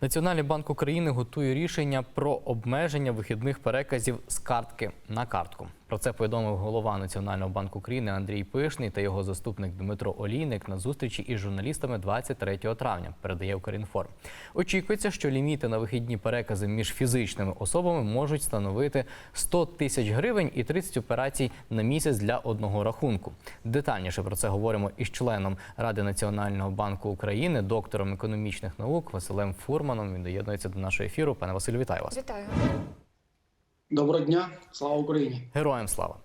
Національний банк України готує рішення про обмеження вихідних переказів з картки на картку. Про це повідомив голова Національного банку України Андрій Пишний та його заступник Дмитро Олійник на зустрічі із журналістами 23 травня. Передає Укрінформ. Очікується, що ліміти на вихідні перекази між фізичними особами можуть становити 100 тисяч гривень і 30 операцій на місяць для одного рахунку. Детальніше про це говоримо із членом Ради Національного банку України, доктором економічних наук Василем Фурманом. Він доєднується до нашого ефіру. Пане Василю, вітаю вас. Вітаю. Доброго дня, слава Україні. Героям слава.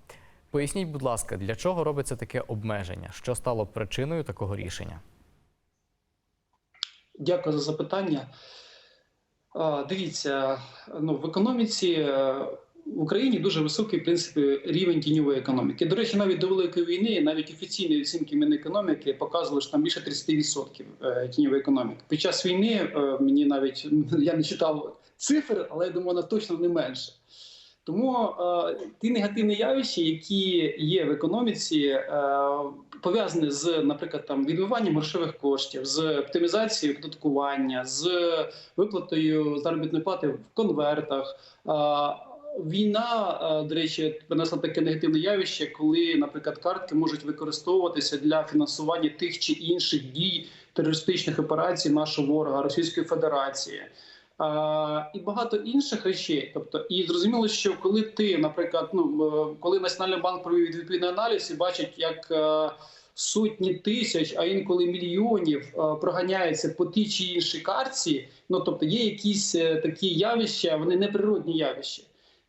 Поясніть, будь ласка, для чого робиться таке обмеження? Що стало причиною такого рішення? Дякую за запитання. Дивіться, ну в економіці е, в Україні дуже високий в принципі рівень тіньової економіки. До речі, навіть до великої війни, навіть офіційні оцінки Мінекономіки показували, що там більше 30% е, тіньової економіки. Під час війни е, мені навіть я не читав цифр, але я думаю, вона точно не менше. Тому е, ті негативні явища, які є в економіці, е, пов'язані з, наприклад, там відмиванням грошових коштів, з оптимізацією оподаткування, з виплатою заробітної плати в конвертах. Е, Війна, е, до речі, принесла таке негативне явище, коли, наприклад, картки можуть використовуватися для фінансування тих чи інших дій терористичних операцій нашого ворога Російської Федерації. І багато інших речей. Тобто, і зрозуміло, що коли ти, наприклад, ну е, коли Національний банк провів відповідний аналіз і бачить, як е, сотні тисяч, а інколи мільйонів е, проганяється по тій чи іншій картці, ну тобто є якісь такі явища, вони неприродні явища.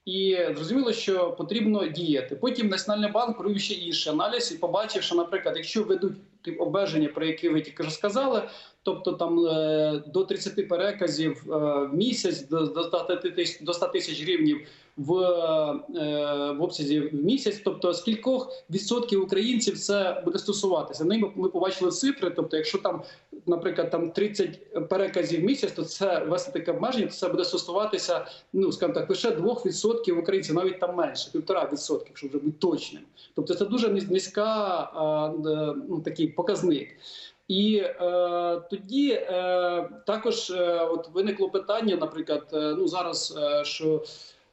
І зрозуміло, що потрібно діяти. Потім Національний банк провів ще інший аналіз і побачив, що, наприклад, якщо ведуть обмеження, про які ви тільки що сказали, тобто там е, до 30 переказів е, в місяць, до, до 100 тисяч до 100 тисяч гривнів в, е, в обсязі в місяць, тобто скількох відсотків українців це буде стосуватися. Ну, ми, побачили цифри. Тобто, якщо там, наприклад, там 30 переказів в місяць, то це вести таке обмеження, то це буде стосуватися, ну скажімо так, лише 2% українців, навіть там менше, півтора відсотки, якщо вже бути точним. Тобто, це дуже низька ну, такий показник. І е, тоді е, також е, от виникло питання, наприклад, е, ну зараз е, що.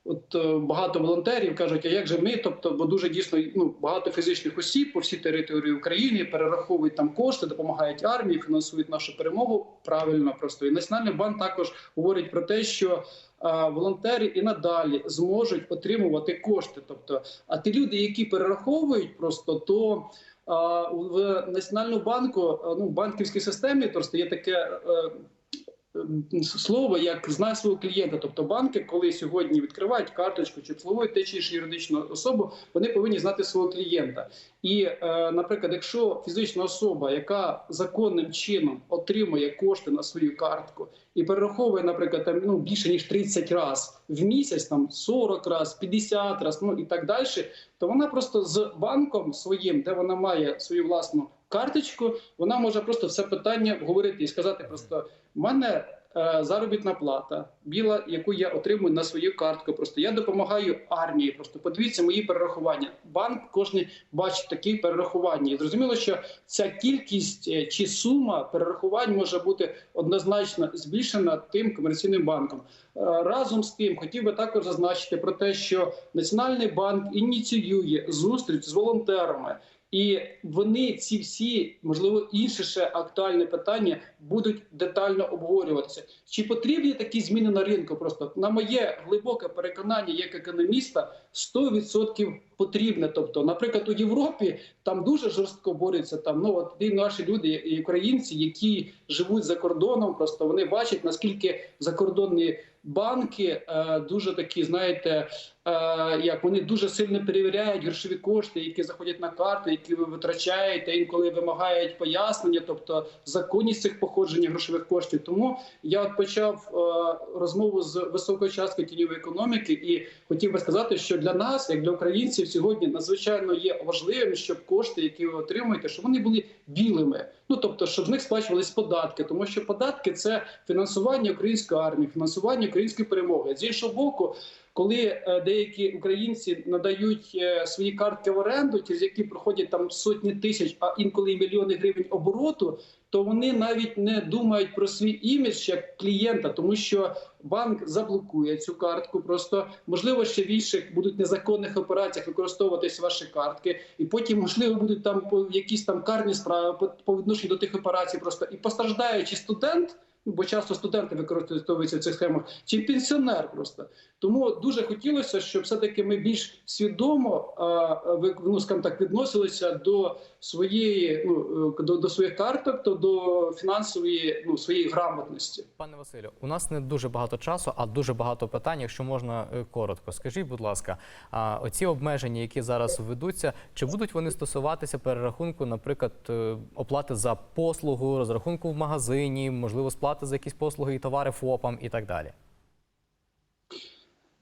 От е, багато волонтерів кажуть, а як же ми? Тобто, бо дуже дійсно ну багато фізичних осіб по всій території України перераховують там кошти, допомагають армії, фінансують нашу перемогу. Правильно, просто і національний банк також говорить про те, що е, волонтери і надалі зможуть отримувати кошти. Тобто, а ті люди, які перераховують, просто то. В Національному банку, ну, в банківській системі просто є таке е, слово, як знай свого клієнта. Тобто банки, коли сьогодні відкривають карточку чи обслуговують те чи іншу юридичну особу, вони повинні знати свого клієнта. І, е, наприклад, якщо фізична особа, яка законним чином отримує кошти на свою картку і перераховує, наприклад, там ну більше ніж 30 разів в місяць, там 40 разів, 50 разів, ну і так далі, то вона просто з банком своїм, де вона має свою власну карточку, вона може просто все питання говорити і сказати: просто в мене е, заробітна плата, біла, яку я отримую на свою картку. Просто я допомагаю армії. Просто подивіться мої перерахування. Банк кожен бачить такі перерахування. І зрозуміло, що ця кількість е, чи сума перерахувань може бути однозначно збільшена тим комерційним банком. Е, Разом з тим, хотів би також зазначити про те, що Національний банк ініціює зустріч з волонтерами. І вони ці всі, можливо, інші ще актуальні питання будуть детально обговорюватися. Чи потрібні такі зміни на ринку? Просто на моє глибоке переконання, як економіста, 100% потрібне. Тобто, наприклад, у Європі там дуже жорстко борються. Там ну от і наші люди, і українці, які живуть за кордоном, просто вони бачать наскільки закордонні банки е, дуже такі, знаєте, як вони дуже сильно перевіряють грошові кошти, які заходять на карту, які ви витрачаєте, інколи вимагають пояснення, тобто законність цих походження грошових коштів. Тому я от почав е, розмову з високої частки тіньової економіки, і хотів би сказати, що для нас, як для українців, сьогодні надзвичайно є важливим, щоб кошти, які ви отримуєте, щоб вони були білими. Ну тобто, щоб з них сплачувались податки, тому що податки це фінансування української армії, фінансування української перемоги. З іншого боку, коли е, деякі українці надають е, свої картки в оренду, через які проходять там сотні тисяч, а інколи і мільйони гривень обороту, то вони навіть не думають про свій імідж як клієнта, тому що банк заблокує цю картку. Просто можливо ще в інших будуть незаконних операціях використовуватись ваші картки, і потім можливо будуть там якісь там карні справи по, відношенню до тих операцій. Просто і постраждаючи студент. Бо часто студенти використовуються в цих схемах, чи пенсіонер просто тому дуже хотілося, щоб все-таки ми більш свідомо ну, так, відносилися до своєї ну е, до, до своїх карток, то до фінансової ну своєї грамотності. Пане Василю, у нас не дуже багато часу, а дуже багато питань. Якщо можна е, коротко, скажіть, будь ласка, а оці обмеження, які зараз ведуться, чи будуть вони стосуватися перерахунку, наприклад, е, оплати за послугу, розрахунку в магазині, можливо, сплати за якісь послуги і товари ФОПам і так далі?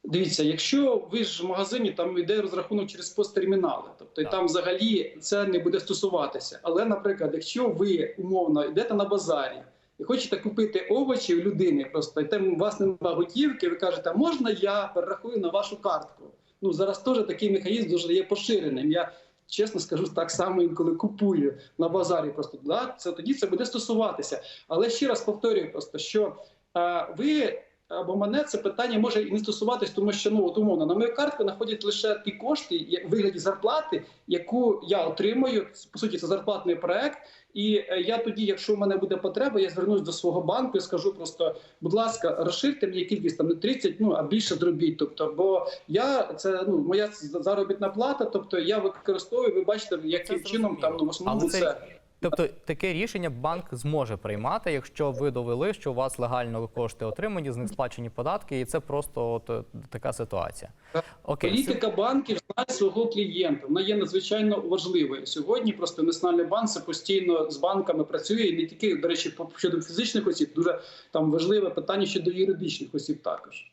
Дивіться, якщо ви ж в магазині там йде розрахунок через посттермінали, тобто і Так. там взагалі це не буде стосуватися. Але, наприклад, якщо ви умовно йдете на базарі і хочете купити овочі в людини, просто і там у вас немає готівки, ви кажете, можна я перерахую на вашу картку? Ну зараз теж такий механізм дуже є поширеним. Я чесно скажу, так само інколи купую на базарі. Просто да, це тоді це буде стосуватися. Але ще раз повторюю, просто що е, ви або мене це питання може і не стосуватись, тому що ну от умовно на мою картку знаходять лише ті кошти в вигляді зарплати, яку я отримую. По суті, це зарплатний проект. І е, я тоді, якщо в мене буде потреба, я звернусь до свого банку і скажу просто, будь ласка, розширте мені кількість там не 30, ну а більше зробіть. Тобто, бо я це ну моя заробітна плата. Тобто я використовую. Ви бачите, яким чином там ну в основному це. це, тобто таке рішення банк зможе приймати, якщо ви довели, що у вас легально кошти отримані, з них сплачені податки, і це просто от е, така ситуація. Окей, Політика банків знає свого клієнта. Вона є надзвичайно важливою. Сьогодні просто Національний банк це постійно з банками працює і не тільки, до речі, щодо фізичних осіб, дуже там важливе питання щодо юридичних осіб також.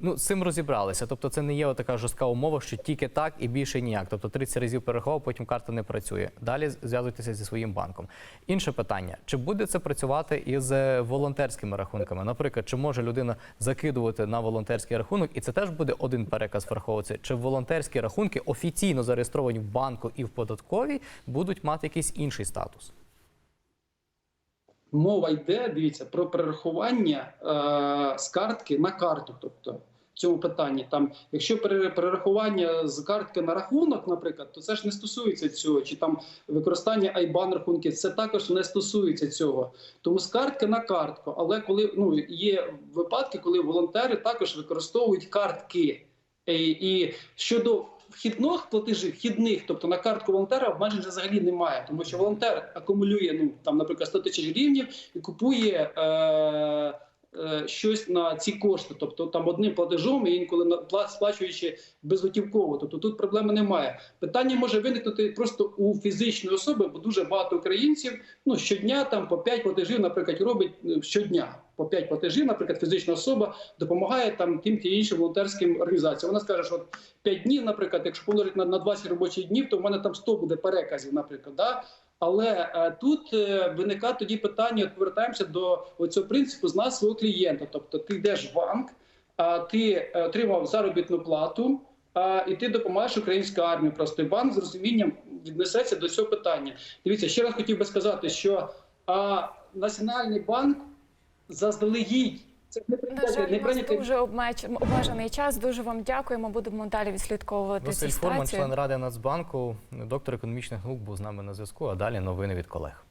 Ну, з цим розібралися. Тобто, це не є така жорстка умова, що тільки так і більше ніяк. Тобто 30 разів перерахував, потім карта не працює. Далі зв'язуйтеся зі своїм банком. Інше питання: чи буде це працювати із е, волонтерськими рахунками? Наприклад, чи може людина закидувати на волонтерський рахунок, і це теж буде один переказ враховуватися? Чи волонтерські рахунки офіційно зареєстровані в банку і в податковій будуть мати якийсь інший статус? Мова йде, дивіться, про перерахування е, з картки на карту. Тобто в цьому питанні там, якщо перерахування з картки на рахунок, наприклад, то це ж не стосується цього, чи там використання айбан рахунків, це також не стосується цього. Тому з картки на картку. Але коли ну є випадки, коли волонтери також використовують картки. І, і щодо вхідних платежів, вхідних, тобто на картку волонтера обмежень взагалі немає, тому що волонтер акумулює ну там, наприклад, 100 тисяч гривень і купує. Е- е, Щось на ці кошти, тобто там одним платежом і інколи сплачуючи безготівково. Тобто тут проблеми немає. Питання може виникнути просто у фізичної особи, бо дуже багато українців ну щодня там по 5 платежів, наприклад, робить е, щодня. По 5 платежів, наприклад, фізична особа допомагає там тим чи іншим волонтерським організаціям. Вона скаже, що от 5 днів, наприклад, якщо помножити на, на 20 робочих днів, то в мене там 100 буде переказів, наприклад. Да? Але е, тут е, виникає тоді питання, от повертаємося до цього принципу з нас свого клієнта. Тобто ти йдеш в банк, а ти е, отримав заробітну плату, а, і ти допомагаєш українській армії. Просто банк з розумінням віднесеться до цього питання. Дивіться, ще раз хотів би сказати, що а, Національний банк заздалегідь це не прийняти, не прийняти дуже обмеч... обмежений час. Дуже вам дякуємо. Будемо далі відслідковувати Василь цю Форман, член ради Нацбанку, доктор економічних наук, був з нами на зв'язку. А далі новини від колег.